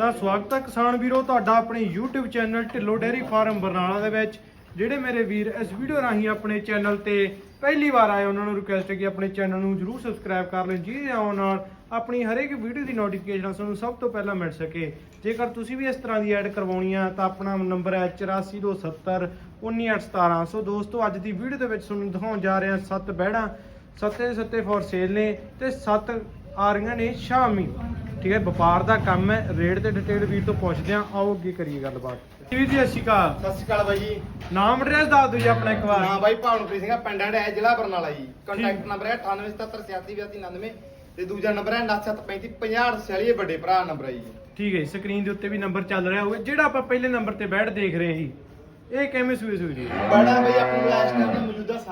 ਤਾਂ ਸਵਾਗਤ ਹੈ ਕਿਸਾਨ ਵੀਰੋ ਤੁਹਾਡਾ ਆਪਣੇ YouTube channel Dhillon dairy farm Barnala ਦੇ ਵਿੱਚ, ਜਿਹੜੇ ਮੇਰੇ ਵੀਰ ਇਸ ਵੀਡੀਓ ਰਾਹੀਂ ਆਪਣੇ ਚੈਨਲ ਤੇ ਪਹਿਲੀ ਵਾਰ ਆਏ, ਉਹਨਾਂ ਨੂੰ ਰਿਕੁਐਸਟ ਹੈ ਕਿ ਆਪਣੇ ਚੈਨਲ ਨੂੰ ਜਰੂਰ ਸਬਸਕ੍ਰਾਈਬ ਕਰ ਲੈਣ, ਜਿਹਦੇ ਆਉਣ ਨਾਲ ਆਪਣੀ ਹਰੇਕ ਵੀਡੀਓ ਦੀ ਨੋਟੀਫਿਕੇਸ਼ਨ ਤੁਹਾਨੂੰ ਸਭ ਤੋਂ ਪਹਿਲਾਂ ਮਿਲ ਸਕੇ। ਜੇਕਰ ਤੁਸੀਂ ਵੀ ਇਸ ਤਰ੍ਹਾਂ ਦੀ ਐਡ ਕਰਵਾਉਣੀ ਆ, ਤਾਂ ਆਪਣਾ ਨੰਬਰ ਹੈ 8427 19817 ਸੋ। ਦੋਸਤੋ, ਅੱਜ ਦੀ ਵੀਡੀਓ ਦੇ ਵਿੱਚ ਤੁਹਾਨੂੰ ਦਿਖਾਉਣ ਜਾ ਰਹੇ ਹਾਂ ਸੱਤ ਬਹਿੜਾਂ, ਸੱਤੇ ਸੱਤੇ ਫੋਰ ਸੇਲ ਨੇ ਤੇ ਸੱਤ ਆ ਰਹੀਆਂ ਨੇ ਸ਼ਾਮੀ। ਠੀਕ ਹੈ ਵਪਾਰ ਦਾ ਕੰਮ ਹੈ ਰੇਟ ਤੇ ਡਿਟੇਲ ਵੀਰ ਤੋਂ ਪੁੱਛਦੇ ਆ ਆਓ ਅੱਗੇ ਕਰੀਏ ਗੱਲਬਾਤ। ਵੀਰ ਜੀ ਅਸ਼ਿਕਾ ਸਤਿ ਸ਼੍ਰੀ ਅਕਾਲ ਬਾਈ ਜੀ। ਨਾਮ ਐਡਰੈਸ ਦੱਸ ਦਿਓ ਜੀ ਆਪਣਾ ਇੱਕ ਹਾਂ ਬਾਈ ਭਾਵਨਪ੍ਰੀਤ ਸਿੰਘ ਪਿੰਡ ਹੈ ਜ਼ਿਲ੍ਹਾ ਬਰਨਾਲਾ ਜੀ। ਕੰਟੈਕਟ ਨੰਬਰ ਹੈ 9877882899 ਤੇ ਦੂਜਾ ਨੰਬਰ ਹੈ 97355046 ਵੱਡੇ ਭਰਾ ਨੰਬਰ ਹੈ ਜੀ। ਠੀਕ ਹੈ ਸਕਰੀਨ ਦੇ ਉੱਤੇ ਵੀ ਨੰਬਰ ਚੱਲ ਰਿਹਾ ਹੋਵੇ ਜਿਹੜਾ ਆਪਾਂ ਪਹਿਲੇ ਨੰਬਰ ਤੇ ਬੈਠ ਦੇਖ ਰਹੇ ਸੀ ਇਹ ਕਿਵੇਂ ਸੂਈ ਸੂਈ ਜੀ? ਬੜਾ ਬਈ ਆਪਣੀ ਲਾਸਟ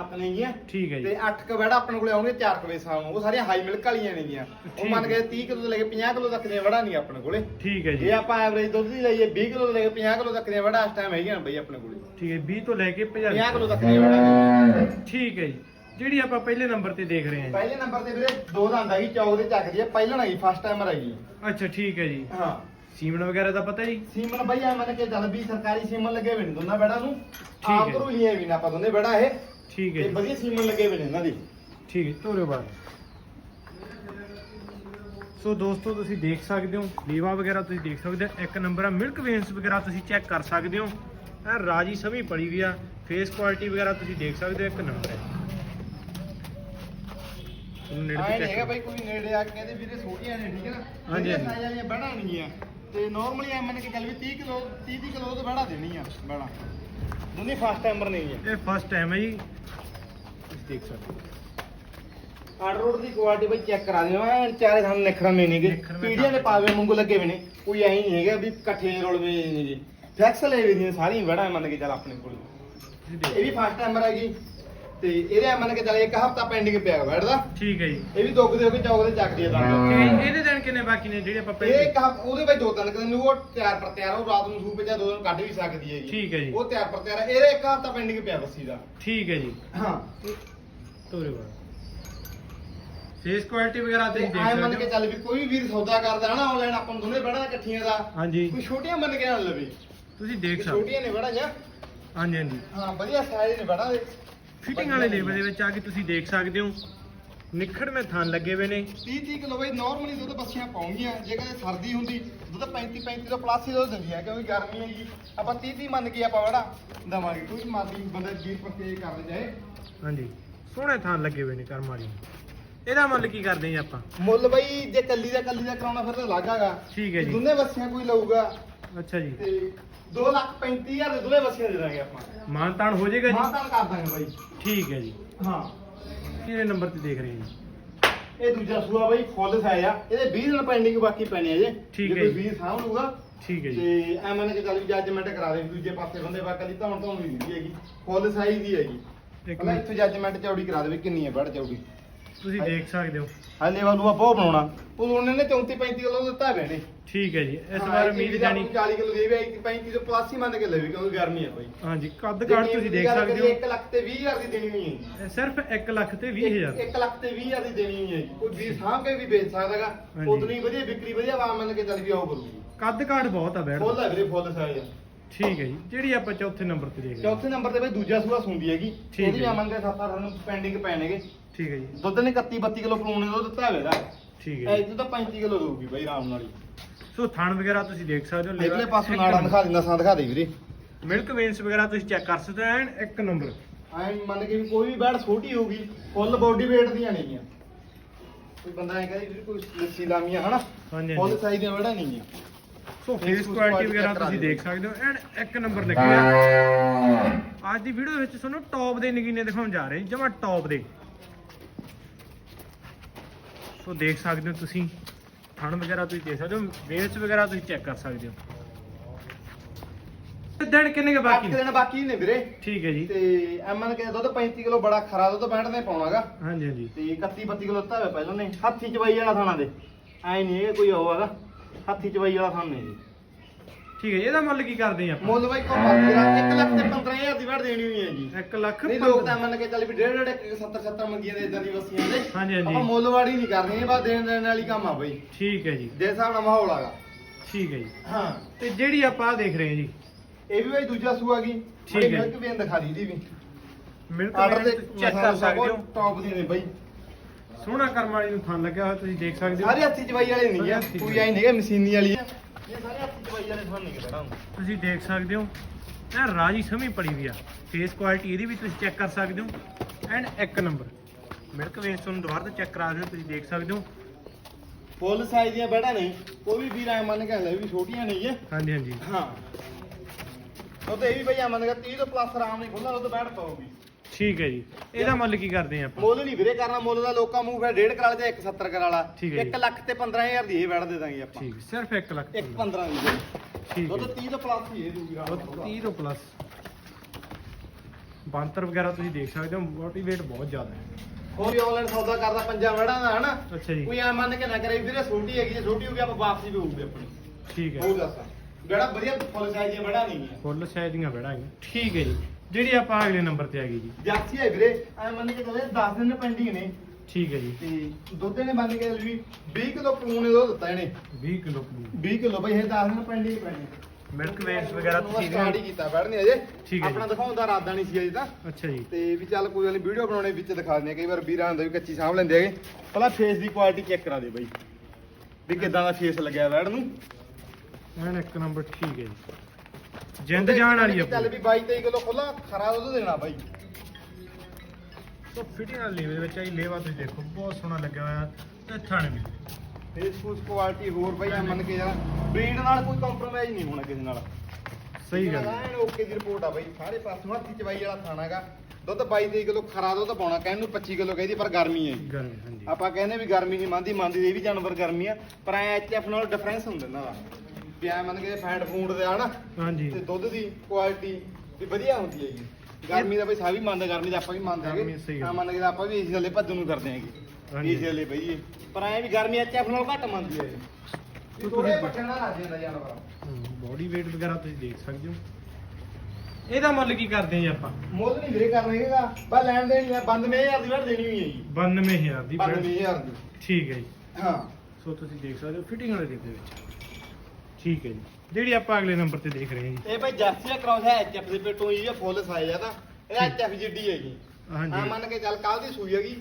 7 ਨੇਗੀਆਂ ਠੀਕ ਹੈ ਜੀ। ਤੇ 8 ਕ ਵੜਾ ਆਪਣੇ ਕੋਲੇ ਆਉਣਗੇ 4 ਵਜੇ ਸ਼ਾਮ ਨੂੰ। ਉਹ ਸਾਰੀਆਂ ਹਾਈ ਮਿਲਕ ਵਾਲੀਆਂ ਨੇਗੀਆਂ ਉਹ ਮੰਨ ਕੇ 30 ਕਿਲੋ ਲੈ ਕੇ 50 ਕਿਲੋ ਤੱਕ ਦੀਆਂ ਵੜਾ ਨਹੀਂ ਆਪਣੇ ਕੋਲੇ। ਠੀਕ ਹੈ ਜੀ। ਜੇ ਆਪਾਂ ਐਵਰੇਜ ਦੁੱਧ ਦੀ ਲਈਏ 20 ਕਿਲੋ ਲੈ ਕੇ 50 ਕਿਲੋ ਤੱਕ ਦੀਆਂ ਵੜਾ ਇਸ ਟਾਈਮ ਹੈਗੀਆਂ ਬਈ ਆਪਣੇ ਕੋਲੇ। ਠੀਕ ਹੈ 20 ਤੋਂ ਲੈ ਕੇ 50 50 ਕਿਲੋ ਤੱਕ ਦੀਆਂ ਵੜਾ। ਠੀਕ ਹੈ ਜੀ। ਜਿਹੜੀ ਆਪਾਂ ਪਹਿਲੇ ਨੰਬਰ ਤੇ ਦੇਖ ਰਹੇ ਹਾਂ ਪਹਿਲੇ ਨੰਬਰ ਤੇ ਵੀਰੇ ਦੋ ਦੰਦ ਆਈ ਚੌਕ ਦੇ ਚੱਕਦੀ ਹੈ ਪਹਿਲਾਂ ਆਈ ਫਸਟ ਟਾਈਮਰ ਆਈ ਅੱਛਾ ਠੀਕ ਹੈ ਜੀ। ਹਾਂ। ਸੀਮਨ ਵਗੈਰਾ ਦਾ ਪਤਾ ਜੀ? ਸੀਮਨ ਬਈ ਮਨ ਕੇ ਚੱਲ ਵੀ ਸਰਕਾਰੀ ਸੀਮਨ ਲੱਗੇ ਵੀ ਦੋਨਾਂ ਬੈੜਾ ਨੂੰ। ਆਪ ਘਰੋਂ ਲਿਆ ਵੀ ਨਾ ਆਪਾਂ ਦੋਨੇ ਬੈੜਾ ਇਹ। ਠੀਕ ਹੈ ਤੇ ਜੀ। ਵਧੀਆ ਸੀਮਨ ਲੱਗੇ ਹੋਏ ਨੇ ਇਹਨਾਂ ਦੀ। ਠੀਕ ਹੈ ਤੋਰੇ ਬਾਅਦ ਸੋ ਦੋਸਤੋ ਤੁਸੀਂ ਦੇਖ ਸਕਦੇ ਹੋ ਲੀਵਾ ਵਗੈਰਾ ਤੁਸੀਂ ਦੇਖ ਸਕਦੇ ਹੋ ਇੱਕ ਨੰਬਰ ਆ ਮਿਲਕ ਵੇਨਸ ਵਗੈਰਾ ਤੁਸੀਂ ਚੈੱਕ ਕਰ ਸਕਦੇ ਹੋ। ਇਹ ਰਾਜੀ ਸਮੀ ਪੜੀ ਵੀ ਆ ਫੇਸ ਕੁਆਲਿਟੀ ਵਗੈਰਾ ਤੁਸੀਂ ਦੇਖ ਸਕਦੇ ਹੋ ਇੱਕ ਨੰਬਰ ਹੈ ਨੇੜੇ ਆਏ ਤੋਂ ਨਹੀਂ ਹੈਗਾ check ਬਈ ਕੋਈ ਨੇੜੇ ਆ ਕੇ ਕਹਿੰਦੇ ਵੀਰੇ ਛੋਟੀਆਂ ਨੇ ਠੀਕ ਹੈ ਨਾ? ਹਾਂਜੀ, ਵਧੀਆ ਹਾਂਜੀ। ਸਾਈਜ਼ ਵਾਲੀਆਂ ਬੈੜਾਂ ਨਹੀਂਆਂ ਤੇ ਨਾਰਮਲੀ ਐ ਮਨ ਕੇ ਚੱਲ ਵੀ 30 ਕਿਲੋ 30 30 ਕਿਲੋ ਤੋਂ ਬੈੜਾ ਦੇਣੀ ਆ ਬੈੜਾ ਦੋਨੇ ਫਸਟ ਟਾਈਮਰ ਨਹੀਂ ਆ ਇਹ ਫਸਟ ਟਾਈਮ ਹੈ ਜੀ। ਦੇਖ ਸਕਦੇ ਹੋ। ਆਰਡਰ ਰੋਡ ਦੀ ਕੁਆਲਿਟੀ ਬਈ ਚੈੱਕ ਕਰਾ ਦਿਓ। ਐ ਚਾਰੇ ਸਾਨੂੰ ਨਿਖਰਵੇਂ ਨੇਗੇ। ਪੀੜੀਆਂ ਨੇ ਪਾਵੇ ਵਾਂਗੂ ਲੱਗੇ ਹੋਏ ਨੇ। ਕੋਈ ਐਂ ਨਹੀਂ ਹੈਗਾ ਵੀ ਇਕੱਠੇ ਰੋਲਵੇਂ ਨੇ ਜੀ। ਫੈਕਸ ਲੈ ਵੀ ਦੀਆਂ ਸਾਰੀਆਂ ਬੈੜਾਂ ਮੰਨ ਕੇ ਚੱਲ ਆਪਣੇ ਕੋਲ। ਇਹ ਵੀ ਦੇਖ ਫਸਟ ਟਾਈਮਰ ਹੈਗੀ। ਤੇ ਇਹਦੇ ਮੰਨ ਕੇ ਚੱਲ ਇੱਕ ਹਫਤਾ ਪੈਂਡਿੰਗ ਪਿਆ ਬੈਠਦਾ। ਠੀਕ ਹੈ ਜੀ। ਇਹ ਵੀ ਦੁੱਗ ਦੇ ਹੋ ਕੇ ਚੌਕ ਦੇ ਚੱਕਦੀ ਆ ਦੰਦ। ਇਹ- ਇਹਦੇ ਦਿਨ ਕਿੰਨੇ ਬਾਕੀ ਨੇ ਜਿਹੜੇ ਆਪਾਂ ਇਹ ਪਹਿਲੇ ਇੱਕ ਹਫ਼- ਉਹਦੇ ਵਿੱਚ ਦੋ ਤਿੰਨ ਦਿਨ ਉਹ ਤਿਆਰ ਪਰ ਤਿਆਰ ਉਹ ਰਾਤ ਨੂੰ ਸੂਪ ਜਾਂ ਦੋ ਦਿਨ ਕੱਢ ਵੀ ਸਕਦੀ ਹੈਗੀ। ਠੀਕ ਹੈ ਜੀ। ਉਹ ਤਿਆਰ ਪਰ ਤਿਆਰ ਹੈ। ਇਹਦੇ ਇੱਕ ਹਫਤਾ ਪੈਂਡਿੰਗ ਪਿਆ ਬੱਸੀ ਦਾ। ਠੀਕ ਹੈ ਜੀ। ਹਾਂ। ਤੋਰੇ ਬਾਅਦ ਫੇਸ ਕੁਆਲਿਟੀ ਵਗੈਰਾ ਤੇ ਤੁਸੀਂ ਦੇਖ ਐ ਮੰਨ ਸਕਦੇ ਕੇ ਚੱਲ ਵੀ ਕੋਈ ਵੀਰ ਸੌਦਾ ਕਰਦਾ ਨਾ ਆਨਲਾਈਨ ਆਪਾਂ ਨੂੰ ਦੋਨੇ ਬੜਾ ਇਕੱਠੀਆਂ ਦਾ। ਹਾਂਜੀ। ਕੋਈ ਛੋਟੀਆਂ ਮੰਨ ਕੇ ਨਾਲ ਲਵੇ। ਤੁਸੀਂ ਦੇਖ ਸਕਦੇ। ਛੋਟੀਆਂ ਨੇ ਬੜਾ ਜਾਂ ਹਾਂਜੀ ਹਾਂਜੀ। ਹਾਂ ਵਧੀਆ ਸਾਈਜ਼ ਨੇ ਬੜਾ ਦੇ। ਫਿਟਿੰਗ ਵਾਲੇ ਲੇਵਲ ਦੇ ਵਿੱਚ ਆ ਕੇ ਤੁਸੀਂ ਦੇਖ ਸਕਦੇ ਹੋ। ਨਿਖੜ ਮੇ ਥਾਨ ਲੱਗੇ ਹੋਏ ਨੇ। 30 30 ਕਿਲੋ ਬਈ ਨਾਰਮਲੀ ਦੁੱਧ ਬੱਸੀਆਂ ਪਾਉਂਗੀਆਂ ਜੇ ਕਦੇ ਸਰਦੀ ਹੁੰਦੀ ਦੁੱਧ 35 35 ਤੋਂ ਪਲੱਸ ਹੀ ਦੁੱਧ ਦਿੰਦੀਆਂ ਕਿਉਂਕਿ ਗਰਮੀ ਹੈਗੀ। ਆਪਾਂ 30 30 ਮੰਨ ਕੇ ਆਪਾਂ ਬੜਾ ਦਵਾਂਗੇ। ਕੋਈ ਮਰਦੀ ਬੰਦਾ ਵੀਰ ਪੱਕੇ ਕਰ ਲੈ ਜਾਏ। ਹਾਂਜੀ। ਸੋਹਣੇ ਥਾਨ ਲੱਗੇ ਹੋਏ ਨੇ ਕਰਮ ਵਾਲੀ। ਇਹਦਾ ਮੁੱਲ ਕੀ ਕਰਦੇ ਜੀ ਆਪਾਂ? ਮੁੱਲ ਬਈ ਜੇ ਕੱਲੀ ਦਾ ਕੱਲੀ ਦਾ ਕਰਾਉਣਾ ਫਿਰ ਤਾਂ ਲਾਗਾਗਾ ਠੀਕ ਹੈ ਜੀ। ਦੋਨੇ ਬੱਸੀਆਂ ਕੋਈ ਲਊਗਾ ਅੱਛਾ ਜੀ। ਤੇ 2 ਲੱਖ 35000 ਦੇ ਦੋਨੇ ਬੱਸੀਆਂ ਦੇ ਦਾਂਗੇ ਆਪਾਂ। ਮਾਨ ਤਾਨ ਹੋ ਜਾਏਗਾ ਜੀ? ਤਾਂ ਕਰ ਦਾਂਗੇ ਬਾਈ। ਠੀਕ ਹੈ ਜੀ। ਹਾਂ। ਕਿਹੜੇ ਨੰਬਰ ਤੇ ਦੇਖ ਰਹੇ ਹੋ ਜੀ? ਇਹ ਦੂਜਾ ਸੂਆ ਬਾਈ ਫੁੱਲ ਸਾਇਜ਼ ਆ ਇਹਦੇ 20 ਦਿਨ ਪੈਂਡਿੰਗ ਬਾਕੀ ਪੈਣੇ ਆ ਜੇ। ਠੀਕ ਹੈ ਜੀ। 20 ਸਾਂਭ ਲੂਗਾ ਠੀਕ ਹੈ ਜੀ। ਤੇ ਐ ਮੰਨ ਕੇ ਚੱਲ ਵੀ ਜੱਜਮੈਂਟ ਕਰਾ ਦੇ ਦੂਜੇ ਪਾਸੇ ਬੰਦੇ ਬਾ ਕੱਲੀ ਧੌਣ ਧੌਣ ਨਹੀਂ ਹੈਗੀ। ਫੁੱਲ ਸਾਈਜ਼ ਦੀ ਹੈਗੀ। ਇੱਕ ਪਹਿਲਾਂ ਮਿੰਟ। ਇੱਥੇ ਜੱਜਮੈਂਟ ਚੌੜੀ ਕਰਾ ਦੇ ਵੀ ਕਿੰਨੀ ਹੈ ਬੜ ਚੌੜੀ। ਤੁਸੀਂ ਦੇਖ ਸਕਦੇ ਹੋ। ਹਾਲੇ ਵਾਲੂ ਆ ਬਹੁਤ ਬਣਾਉਣਾ। ਉਹ ਉਹਨੇ ਨੇ 34 35 ਕਿਲੋ ਦਿੱਤਾ ਬੈਣੇ ਠੀਕ ਹੈ ਜੀ ਇਸ ਵਾਰ ਉਮੀਦ ਜਾਨੀ 40 ਕਿਲੋ ਦੇ ਵੀ 35 ਤੋਂ ਪਲੱਸ ਹੀ ਮੰਨ ਕੇ ਲੈ ਵੀ ਕਿਉਂਕਿ ਗਰਮੀ ਆ ਬਾਈ। ਹਾਂਜੀ ਕੱਦ ਕਾਠ ਤੁਸੀਂ ਦੇਖ ਸਕਦੇ ਹੋ। 1 ਲੱਖ ਤੇ 20000 ਦੀ ਦੇਣੀ ਨਹੀਂ ਹੈ। ਇਹ ਸਿਰਫ 1 ਲੱਖ ਤੇ 20000 1 ਲੱਖ ਤੇ 20000 ਦੀ ਦੇਣੀ ਨਹੀਂ ਹੈ ਕੋਈ ਵੀ ਸਾਂਭ ਕੇ ਵੀ ਵੇਚ ਸਕਦਾਗਾ ਹਾਂਜੀ। ਉਤਨੀ ਵਧੀਆ ਵਿਕਰੀ ਵਧੀਆ ਆਵਾਮ ਮੰਨ ਕੇ ਚੱਲ ਵੀ ਆਉ ਕਰੂਗੀ। ਕੱਦ ਕਾਠ ਬਹੁਤ ਆ ਬੈਠ। ਫੁੱਲ ਹੈ ਵੀਰੇ ਫੁੱਲ ਸਾਈਜ਼ ਠੀਕ ਹੈ ਜੀ। ਜਿਹੜੀ ਆਪਾਂ ਚੌਥੇ ਨੰਬਰ ਤੇ ਦੇਖ ਰਹੇ ਹਾਂ। ਚੌਥੇ ਨੰਬਰ ਤੇ ਬਈ ਦੂਜਾ ਸੂਆ ਸੁੰਦੀ ਹੈਗੀ। ਠੀਕ ਹੈ ਇਹਦੀ ਜੀ। ਆਮਨ ਦੇ 7-8 ਨੂੰ ਪੈਂਡਿੰਗ ਪੈਣਗੇ। ਠੀਕ ਹੈ ਜੀ। ਦੁੱਧ ਨੇ 31 32 ਕਿਲੋ ਫਲੂਣ ਨੇ ਦੁੱਧ ਦਿੱਤਾ ਹੋਇਆ ਇਹਦਾ। ਠੀਕ ਹੈ ਇਹ ਜੀ। ਤਾਂ 35 ਕਿਲੋ ਦਊਗੀ ਬਈ ਆਰਾਮ ਨਾਲ ਹੀ। ਸੋ ਥਣ ਵਗੈਰਾ ਤੁਸੀਂ ਦੇਖ ਸਕਦੇ ਹੋ ਲੇਵਾ- ਇਧਰਲੇ ਪਾਸੋਂ ਇੱਕ ਨਾੜਾ। ਦਿਖਾ ਦਿੰਦਾ ਸਾਂ ਦਿਖਾ ਦੇ ਵੀਰੇ। ਮਿਲਕ ਵੇਨਸ ਵਗੈਰਾ ਤੁਸੀਂ ਚੈੱਕ ਕਰ ਸਕਦੇ ਹੋ ਐਨ ਇੱਕ ਨੰਬਰ। ਐ ਮੰਨ ਕੇ ਵੀ ਕੋਈ ਵੀ ਬੈੜ ਛੋਟੀ ਹੋਊਗੀ ਫੁੱਲ ਬੋਡੀ weight ਦੀਆਂ ਨੇਗੀਆਂ ਕੋਈ ਬੰਦਾ ਐ ਕਹਿੰਦਾ ਵੀ ਕੋਈ ਲੱਸੀ ਲਾਮੀਆਂ ਹਨਾ? ਹਾਂਜੀ ਫੁੱਲ ਸਾਈਜ਼ ਦੀਆਂ ਬੈੜਾਂ ਨੇਗੀਆਂ ਸੋ ਫੇਸ ਕੁਆਲਿਟੀ ਵਗੈਰਾ ਤੁਸੀਂ। ਦੇਖ ਸਕਦੇ ਹੋ। ਐਨ ਇੱਕ ਨੰਬਰ ਹੈ। ਅੱਜ ਦੀ ਵੀਡੀਓ ਵਿੱਚ ਤੁਹਾਨੂੰ ਟੌਪ ਦੇ ਨਗੀਨੇ ਦਿਖਾਉਣ ਜਾ ਰਹੇ ਜਮਾ ਟੌਪ ਦੇ। ਸੋ ਦੇਖ ਸਕਦੇ ਹੋ ਤੁਸੀਂ। ਥਣ ਵਗੈਰਾ ਤੁਸੀਂ ਦੇਖ ਸਕਦੇ ਹੋ। ਵੇਸ ਵਗੈਰਾ ਤੁਸੀਂ ਚੈੱਕ ਕਰ ਸਕਦੇ ਹੋ। ਦਿਨ ਕਿੰਨੇ ਕੇ ਬਾਕੀ ਬਾਕੀ ਨੇ? ਦਿਨ ਬਾਕੀ ਨੇ ਵੀਰੇ। ਠੀਕ ਹੈ ਜੀ। ਤੇ ਐਮਨ ਕੇ ਦੁੱਧ 35 ਕਿਲੋ ਬੜਾ ਖਰਾ ਦੁੱਧ ਬੈਂਡ ਨੇ ਪਾਉਣਾਗਾ। ਹਾਂਜੀ ਹਾਂਜੀ। ਤੇ 31 32 ਕਿਲੋ ਦਿੱਤਾ ਹੋਇਆ ਪਹਿਲਾਂ ਨੇ। ਹੱਥੀ ਚਵਾਈ ਵਾਲਾ ਥਾਣਾ ਦੇ। ਐ ਨਹੀਂ ਇਹ ਕੋਈ ਉਹ ਹੈਗਾ। ਹੱਥੀ ਚਵਾਈ ਵਾਲਾ ਨੇ ਜੀ। ਠੀਕ ਹੈ। ਇਹਦਾ ਮੁੱਲ ਕੀ ਕਰਦੇ ਆਪਾਂ? ਮੁੱਲ ਬਾਈ ਕੋ ਮਰਜ਼ੀ ਦਾ 1 ਲੱਖ ਤੇ 15000 ਦੀ ਵੜ ਦੇਣੀ ਹੋਈ ਹੈ ਜੀ। 1 ਲੱਖ ਨਹੀਂ ਲੋਕ ਤਾਂ ਮੰਨ ਕੇ ਚੱਲ ਵੀ ਡੇਢ ਡੇਢ 70 70 ਮੰਗੀਆਂ ਦੇ ਇਦਾਂ ਦੀ ਵਸੀਆਂ ਦੇ ਹਾਂਜੀ, ਹਾਂਜੀ। ਆਪਾਂ ਮੁੱਲ ਵਾੜੀ ਨਹੀਂ ਕਰਨੀ ਇਹ ਬਸ ਦੇਣ ਦੇਣ ਵਾਲੀ ਕੰਮ ਆ ਬਾਈ। ਠੀਕ ਹੈ ਜੀ। ਦੇ ਹਿਸਾਬ ਨਾਲ ਮਾਹੌਲ ਆਗਾ। ਠੀਕ ਹੈ ਜੀ। ਹਾਂ। ਤੇ ਜਿਹੜੀ ਆਪਾਂ ਦੇਖ ਰਹੇ ਹਾਂ ਜੀ। ਇਹ ਵੀ ਬਾਈ ਦੂਜਾ ਸੂ ਆ ਗਈ ਠੀਕ ਹੈ। ਮਿਲਕ ਵੇਨ ਦਿਖਾ ਦੀ ਦੀ ਵੀ ਮਿਲਕ ਦੇ ਚੈੱਕ ਕਰ ਸਕਦੇ ਹੋ। ਟੌਪ ਦੀ ਨੇ ਬਾਈ। ਸੋਹਣਾ ਕਰਮ ਵਾਲੀ ਨੂੰ ਥਣ ਲੱਗਿਆ ਹੋਇਆ ਤੁਸੀਂ ਦੇਖ ਸਕਦੇ ਹੋ। ਸਾਰੇ ਹੱਥੀ ਚਵਾਈ ਵਾਲੇ ਨਹੀਂ ਆ ਕੋਈ ਆਈ ਨਹੀਂ ਹੈ ਮਸ਼ੀਨੀ ਵਾਲੀ ਆ। ਇਹ ਸਾਰੇ ਹੱਥੀ ਚਵਾਈ ਵਾਲੇ ਤੁਹਾਨੂੰ ਨਹੀਂ ਹੁੰਦਾ। ਤੁਸੀਂ ਦੇਖ ਸਕਦੇ ਹੋ ਇਹ ਰਾਜੀ ਸਮੀ ਪੜੀ ਵੀ ਆ। ਫੇਸ ਕੁਆਲਿਟੀ ਇਹਦੀ ਵੀ ਤੁਸੀਂ ਚੈੱਕ ਕਰ ਸਕਦੇ ਹੋ। ਐਂਡ ਇੱਕ ਨੰਬਰ ਮਿਲਕ ਵੇਸ ਤੁਹਾਨੂੰ ਦੁਬਾਰਾ ਤੋਂ ਚੈੱਕ ਕਰਾ ਦਿਓ ਤੁਸੀਂ ਦੇਖ ਸਕਦੇ ਹੋ। ਫੁੱਲ ਸਾਈਜ਼ ਦੀਆਂ ਬੈੜਾ ਨੇ ਕੋਈ ਵੀ ਵੀਰ ਐ ਮੰਨ ਕੇ ਲੈ ਵੀ ਛੋਟੀਆਂ ਨਹੀਂ ਹੈ ਹਾਂਜੀ ਹਾਂਜੀ। ਹਾਂ। ਉਹ ਤੇ ਇਹ ਵੀ ਬਈ ਐ ਮੰਨ ਕੇ 30 ਤੋਂ ਪਲੱਸ ਆਰਾਮ ਨਹੀਂ ਖੁੱਲ੍ਹਾ ਉਹ ਤੋਂ ਬੈਠ ਪਾਉਗੀ ਠੀਕ ਹੈ ਜੀ। ਇਹਦਾ ਮੁੱਲ ਕੀ ਕਰਦੇ ਆ ਆਪਾਂ? ਮੁੱਲ ਨਹੀਂ ਵੀਰੇ ਕਰਨਾ ਮੁੱਲ ਦਾ ਲੋਕਾਂ ਮੂੰਹ ਫਿਰ 1.5 ਕਰਾ ਜਾਂ 170 ਕਰਾ ਲਾ ਠੀਕ ਹੈ ਜੀ। 1 ਲੱਖ ਤੇ 15000 ਦੀ ਇਹ ਬੈੜ ਦੇ ਦਾਂਗੇ ਆਪਾਂ। ਠੀਕ ਸਿਰਫ 1 ਲੱਖ 1 15 ਦੀ। ਠੀਕ ਉਹ ਹੈ। ਤਾਂ 30 ਤੋਂ ਪਲੱਸ ਹੀ ਇਹ ਦੂਗੀ ਉਹ 30 ਤੋਂ ਪਲੱਸ ਬਾਂਤਰ ਵਗੈਰਾ ਤੁਸੀਂ ਦੇਖ ਸਕਦੇ ਹੋ weight ਬਹੁਤ ਜ਼ਿਆਦਾ ਹੈ। ਹੋਰ ਵੀ ਆਨਲਾਈਨ ਸੌਦਾ ਕਰਦਾ ਪੰਜਾਂ ਵੜਾਂ ਦਾ ਹਨਾ? ਅੱਛਾ ਜੀ। ਕੋਈ ਐ ਮੰਨ ਕੇ ਨਾ ਕਰੇ ਵੀਰੇ ਛੋਟੀ ਹੈਗੀ ਜੇ ਛੋਟੀ ਹੋਊਗੀ ਆਪਾਂ ਵਾਪਸੀ ਵੀ ਹੋਊਗੀ ਆਪਣੀ। ਠੀਕ ਹੈ। ਉਹ ਦੱਸ। ਜਿਹੜਾ ਵਧੀਆ ਫੁੱਲ ਸਾਈਜ਼ ਦੀਆਂ ਬੜਾ ਨਹੀਂ ਹੈ। ਫੁੱਲ ਸਾਈਜ਼ ਦੀਆਂ ਬੜਾਂਗੇ ਠੀਕ ਹੈ ਜੀ। ਜਿਹੜੀ ਆਪਾਂ ਅਗਲੇ ਨੰਬਰ ਤੇ ਆ ਗਈ ਜੀ। ਜਾਸੀ ਹੈ ਵੀਰੇ ਐ ਮੰਨ ਕੇ ਚੱਲੇ 10 ਦਿਨ ਪੈਂਡਿੰਗ ਨੇ। ਠੀਕ ਹੈ ਜੀ। ਤੇ ਦੁੱਧ ਨੇ ਮੰਨ ਕੇ ਵੀ 20 ਕਿਲੋ ਪੂਣ ਇਹਦਾ ਦਿੱਤਾ ਇਹਨੇ। 20 ਕਿਲੋ 20 ਕਿਲੋ ਬਈ ਇਹ 10 ਦਿਨ ਪੈਂਡਿੰਗ ਪੈਣੇ। ਮਿਲਕ ਵੇਸ ਵਗੈਰਾ ਤੁਸੀਂ ਸਟਾਰਟ ਹੀ ਕੀਤਾ ਬੈਠਨੇ ਅਜੇ ਠੀਕ ਹੈ। ਆਪਣਾ ਦਿਖਾਉਂਦਾ ਰਾਦਾ ਨਹੀਂ ਸੀ ਅਜੇ ਤਾਂ। ਅੱਛਾ ਜੀ। ਤੇ ਵੀ ਚੱਲ ਕੋਈ ਨਹੀਂ ਵੀਡੀਓ ਬਣਾਉਣੇ ਵਿੱਚ ਦਿਖਾ ਦਿੰਦੇ ਆ ਕਈ ਵਾਰ ਵੀਰਾਂ ਹੁੰਦੇ ਵੀ ਕੱਚੀ ਸਾਂਭ ਲੈਂਦੇ ਹੈਗੇ। ਪਹਿਲਾਂ ਫੇਸ ਦੀ ਕੁਆਲਿਟੀ ਚੈੱਕ ਕਰਾ ਦੇ ਬਈ। ਵੀ ਕਿਦਾਂ ਦਾ ਫੇਸ ਲੱਗਿਆ ਬੈੜ ਨੂੰ। ਐਨ ਇੱਕ ਨੰਬਰ ਠੀਕ ਹੈ ਜੀ। ਜਿੰਦ ਜਾਣ ਵਾਲੀ ਚੱਲ ਆ ਵੀ 22 23 ਕਿਲੋ ਖੁੱਲਾ ਖਰਾ ਦੁੱਧ ਦੇਣਾ ਬਾਈ। ਸੋ ਫਿਟਿੰਗ ਨਾਲ ਲੇਵੇ ਵਿੱਚ ਆਈ ਲੇਵਾ ਤੁਸੀਂ ਦੇਖੋ ਬਹੁਤ ਸੋਹਣਾ ਲੱਗਿਆ ਹੋਇਆ ਤੇ ਥਣ ਵੀ। ਫੇਸ ਫੂਸ ਕੁਆਲਿਟੀ ਹੋਰ ਬਈ ਐਂ ਮੰਨ ਕੇ ਯਾਰ ਬਰੀਡ ਨਾਲ ਕੋਈ ਕੰਪਰੋਮਾਈਜ਼ ਨਹੀਂ ਹੋਣਾ ਕਿਸੇ ਨਾਲ। ਸਹੀ ਗੱਲ ਹੈ। ਓਕੇ ਦੀ ਰਿਪੋਰਟ ਆ ਬਈ ਸਾਰੇ ਪਾਸੋਂ ਹੱਥੀ ਚਵਾਈ ਵਾਲਾ ਥਾਣਾਗਾ ਦੁੱਧ 22 23 ਕਿਲੋ ਖਰਾ ਦੁੱਧ ਪਾਉਣਾ ਕਹਿਣ ਨੂੰ 25 ਕਿਲੋ ਕਹਿੰਦੀ ਪਰ ਗਰਮੀ ਹੈ। ਗਰਮੀ ਹਾਂਜੀ। ਆਪਾਂ ਕਹਿੰਦੇ ਵੀ ਗਰਮੀ ਨਹੀਂ ਮੰਨਦੀ ਮੰਨਦੀ ਇਹ ਵੀ ਜਾਨਵਰ ਗਰਮੀ ਆ ਪਰ ਐ ਐਚਐਫ ਨਾਲ ਡਿਫਰੈਂਸ ਹੁੰਦਾ ਇਹਨਾਂ ਦਾ। ਵੀ ਐ ਮੰਨ ਕੇ ਫੈਟ ਫੂਡ ਦੇ ਹਨਾ? ਹਾਂਜੀ। ਤੇ ਦੁੱਧ ਦੀ ਕੁਆਲਿਟੀ ਵੀ ਵਧੀਆ ਹੁੰਦੀ ਹੈ ਜੀ ਗਰਮੀ ਦਾ ਬਈ ਸਭ ਵੀ ਮੰਨਦੇ ਗਰਮੀ ਦਾ ਆਪਾਂ ਵੀ ਮੰਨਦੇ ਗਰਮੀ ਹੈਗੇ ਸਹੀ ਗੱਲ। ਹਾਂ ਮੰਨ ਕੇ ਤਾਂ ਆਪਾਂ ਵੀ ਏਸੀ ਥੱਲੇ ਭੱਜਣ ਨੂੰ ਕਰਦੇ ਹੈਗੇ। ਹਾਂਜੀ। ਏਸੀ ਥੱਲੇ ਬਈਏ। ਪਰ ਐ ਵੀ ਗਰਮੀ ਐਚਐਫ ਨਾਲ ਘੱਟ ਮੰਨਦੀ ਹੈ। ਜੀ ਤੁਸੀਂ- ਥੋੜੇ ਨਾਲ ਆ ਜਾਂਦਾ ਜਾਨਵਰ। ਬੋਡੀ weight ਵਗੈਰਾ ਤੁਸੀਂ ਦੇਖ ਸਕਦੇ ਹੋ। ਇਹਦਾ ਮੁੱਲ ਕੀ ਕਰਦੇ ਆ ਜੀ ਆਪਾਂ? ਮੁੱਲ ਨਹੀਂ ਵੀਰੇ ਕਰਨਾ ਹੈਗਾ। ਬਸ ਲੈਣ ਦੇਣੀ ਆ 92000 ਦੀ ਵਾਰ ਦੇਣੀ ਹੋਈ ਹੈ ਜੀ। 92000 ਦੀ ਬੈਡ 92000 ਦੀ। ਠੀਕ ਹੈ ਜੀ। ਹਾਂ। ਸੋ ਤੁਸੀਂ ਦੇਖ ਸਕਦੇ ਹੋ ਫਿਟਿੰਗ ਵਾਲੇ ਦੇ ਵਿੱਚ। ਠੀਕ ਹੈ ਜੀ। ਜਿਹੜੀ ਆਪਾਂ ਅਗਲੇ ਨੰਬਰ ਤੇ ਦੇਖ ਰਹੇ ਹਾਂ ਜੀ। ਇਹ ਭਾਈ ਜਰਸੀ ਦਾ ਕ੍ਰਾਸ ਹੈ ਐਚਐਫ ਦੇ ਪੇਟੋਂ ਹੀ ਆ ਫੁੱਲ ਸਾਈਜ਼ ਆ ਤਾਂ। ਇਹ ਐਚਐਫ ਜਿੱਡੀ ਹੈਗੀ। ਹਾਂ ਹਾਂਜੀ ਮੰਨ ਕੇ ਚੱਲ ਕੱਲ ਦੀ ਸੂਈ ਹੈਗੀ।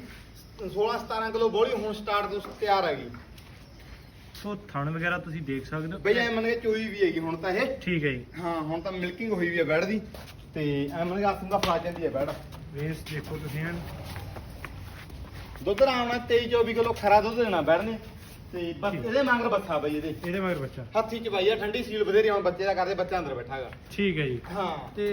16 17 ਕਿਲੋ ਬੋਲੀ ਹੁਣ ਸਟਾਰਟ ਤੋਂ ਤਿਆਰ ਹੈਗੀ। ਸੋ ਥਣ ਵਗੈਰਾ ਤੁਸੀਂ ਦੇਖ ਸਕਦੇ ਹੋ। ਬਈ ਐ ਮੰਨ ਕੇ ਚੋਈ ਵੀ ਹੈਗੀ ਹੁਣ ਤਾਂ ਇਹ। ਠੀਕ ਹੈ ਜੀ। ਹਾਂ ਹੁਣ ਤਾਂ ਮਿਲਕਿੰਗ ਹੋਈ ਵੀ ਹੈ ਬੈੜ ਦੀ। ਤੇ ਐ ਮੰਨ ਕੇ ਆਸਮ ਦਾ ਫਲਾ ਜਾਂਦੀ ਹੈ ਬੈੜ। ਵੇਸ ਦੇਖੋ ਤੁਸੀਂ ਐਨ। ਦੁੱਧ ਨਾਲ 23 24 ਕਿਲੋ ਖਰਾ ਦੁੱਧ ਦੇਣਾ ਬੈੜ ਨੇ। ਤੇ ਬਸ ਠੀਕ। ਇਹਦੇ ਮੰਗਰ ਬੱਸਾ ਬਈ ਇਹਦੇ। ਇਹਦੇ ਮਗਰ ਬੱਚਾ ਹੱਥੀ ਚ ਪਾਈ ਆ ਠੰਡੀ ਸੀਲ ਬਥੇਰੀ ਹੁਣ ਬੱਚੇ ਦਾ ਕਰਦੇ ਬੱਚਾ ਅੰਦਰ ਬੈਠਾ ਹੈਗਾ ਠੀਕ ਹੈ ਜੀ। ਹਾਂ। ਤੇ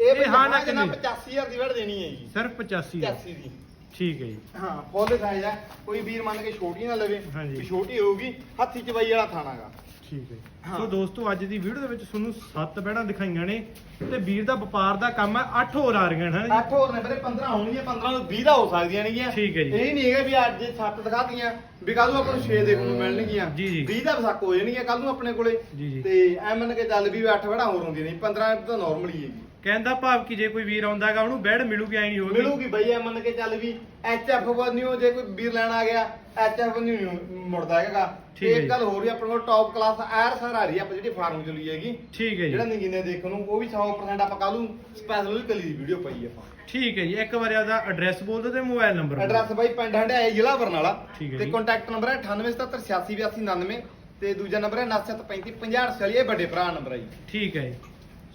ਇਹ ਇਹ ਹਾਂ ਨਾ ਬਈ ਨਾ ਕਿੰਨੀ? 85000 ਦੀ ਬੈੜ ਦੇਣੀ ਹੈ ਜੀ। ਸਿਰਫ 85 ਹੈ 85 ਦੀ। ਠੀਕ ਹੈ ਜੀ। ਹਾਂ ਫੁੱਲ ਸਾਈਜ਼ ਆ। ਕੋਈ ਵੀਰ ਮੰਨ ਕੇ ਛੋਟੀ ਨਾ ਲਵੇ ਹਾਂਜੀ। ਵੀ ਛੋਟੀ ਹੋਊਗੀ ਹੱਥੀ ਚ ਬਾਈ ਵਾਲਾ ਥਾਣਾਗਾ ਠੀਕ ਹੈ ਹਾਂ। ਸੋ ਦੋਸਤੋ ਅੱਜ ਦੀ ਵੀਡੀਓ ਦੇ ਵਿੱਚ ਤੁਹਾਨੂੰ ਸੱਤ ਬਹਿਣਾ ਦਿਖਾਈਆਂ ਨੇ ਤੇ ਵੀਰ ਦਾ ਵਪਾਰ ਦਾ ਕੰਮ ਹੈ 8 ਹੋਰ ਆ ਰਹੀਆਂ ਹਨ ਅੱਠ ਹੋਰ ਨੇ ਵੀਰੇ 15 ਹੋਣਗੀਆਂ 15 ਤੋਂ 20 ਦਾ ਹੋ ਸਕਦੀਆਂ ਨੇਗੀਆਂ ਠੀਕ ਹੈ ਜੀ। ਇਹ ਨਹੀਂ ਹੈਗਾ ਵੀ ਅੱਜ 7 ਦਿਖਾਤੀਆਂ ਵੀ ਕੱਲ ਨੂੰ ਆਪਾਂ ਨੂੰ 6 ਦੇਖਣ ਨੂੰ ਮਿਲਣਗੀਆਂ ਜੀ, ਜੀ। 20 ਦਾ ਵਸਕ ਹੋ ਜਾਣਗੀਆਂ ਕੱਲ ਨੂੰ ਆਪਣੇ ਕੋਲੇ। ਤੇ ਐ ਮੰਨ ਕੇ ਚੱਲ ਵੀ 8 ਵੜਾ ਹੋਰ ਹੁੰਦੀਆਂ ਨਹੀਂ 15 ਤਾਂ ਨਾਰਮਲ ਹੀ ਹੈਗੀ ਕਹਿੰਦਾ ਭਾਵ ਕਿ ਜੇ ਕੋਈ ਵੀਰ ਆਉਂਦਾ ਹੈਗਾ ਉਹਨੂੰ ਬੈਡ ਮਿਲੂਗੀ ਐ ਨਹੀਂ ਹੋਊਗੀ ਮਿਲੂਗੀ ਬਈ ਐ ਮੰਨ ਕੇ ਚੱਲ ਵੀ ਐਚਐਫ ਬੰਨਿਓ ਜੇ ਕੋਈ ਵੀਰ ਲੈਣ ਆ ਗਿਆ ਐਚਐਫ ਨਹੀਂ ਮੁੜਦਾ ਹੈਗਾ ਇੱਕ ਜੀ। ਗੱਲ ਹੋਰ ਵੀ ਆਪਣੇ ਕੋਲ ਟੌਪ ਕਲਾਸ ਐਰ ਸਰ ਰਹੀ ਆਪਾਂ ਜਿਹੜੀ ਫਾਰਮ ਚ ਲਈ ਹੈਗੀ ਠੀਕ ਹੈ ਜਿਹੜਾ ਜੀ ਨਗੀਨੇ ਦੇਖਣ ਨੂੰ ਉਹ ਵੀ 100% ਆਪਾਂ ਕੱਲ ਨੂੰ ਸਪੈਸ਼ਲ ਕਲੀ ਦੀ ਵੀਡੀਓ ਪਾਈ ਆਪਾਂ। ਠੀਕ ਹੈ ਜੀ ਇੱਕ ਵਾਰੀ ਆਦਾ ਐਡਰੈਸ ਬੋਲ ਦਿਓ ਤੇ ਮੋਬਾਈਲ ਨੰਬਰ ਐਡਰੈਸ ਬਾਈ ਪਿੰਡ ਹੰਡਿਆਏ ਜ਼ਿਲ੍ਹਾ ਬਰਨਾਲਾ। ਤੇ। ਕੰਟੈਕਟ ਨੰਬਰ ਹੈ 9877868299 ਤੇ ਦੂਜਾ ਨੰਬਰ ਹੈ 973550 ਇਹ ਵੱਡੇ ਭਰਾ ਨੰਬਰ ਹੈ ਜੀ। ਠੀਕ ਹੈ ਜੀ।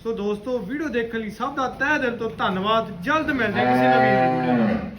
ਸੋ ਦੋਸਤੋ ਵੀਡੀਓ ਦੇਖਣ ਲਈ ਸਭ ਦਾ ਤਹਿ ਦਿਲ ਤੋਂ ਧੰਨਵਾਦ। ਜਲਦ ਮਿਲਦੇ ਹਾਂ ਕਿਸੇ ਨਵੀਂ ਵੀਡੀਓ ਨਾਲ।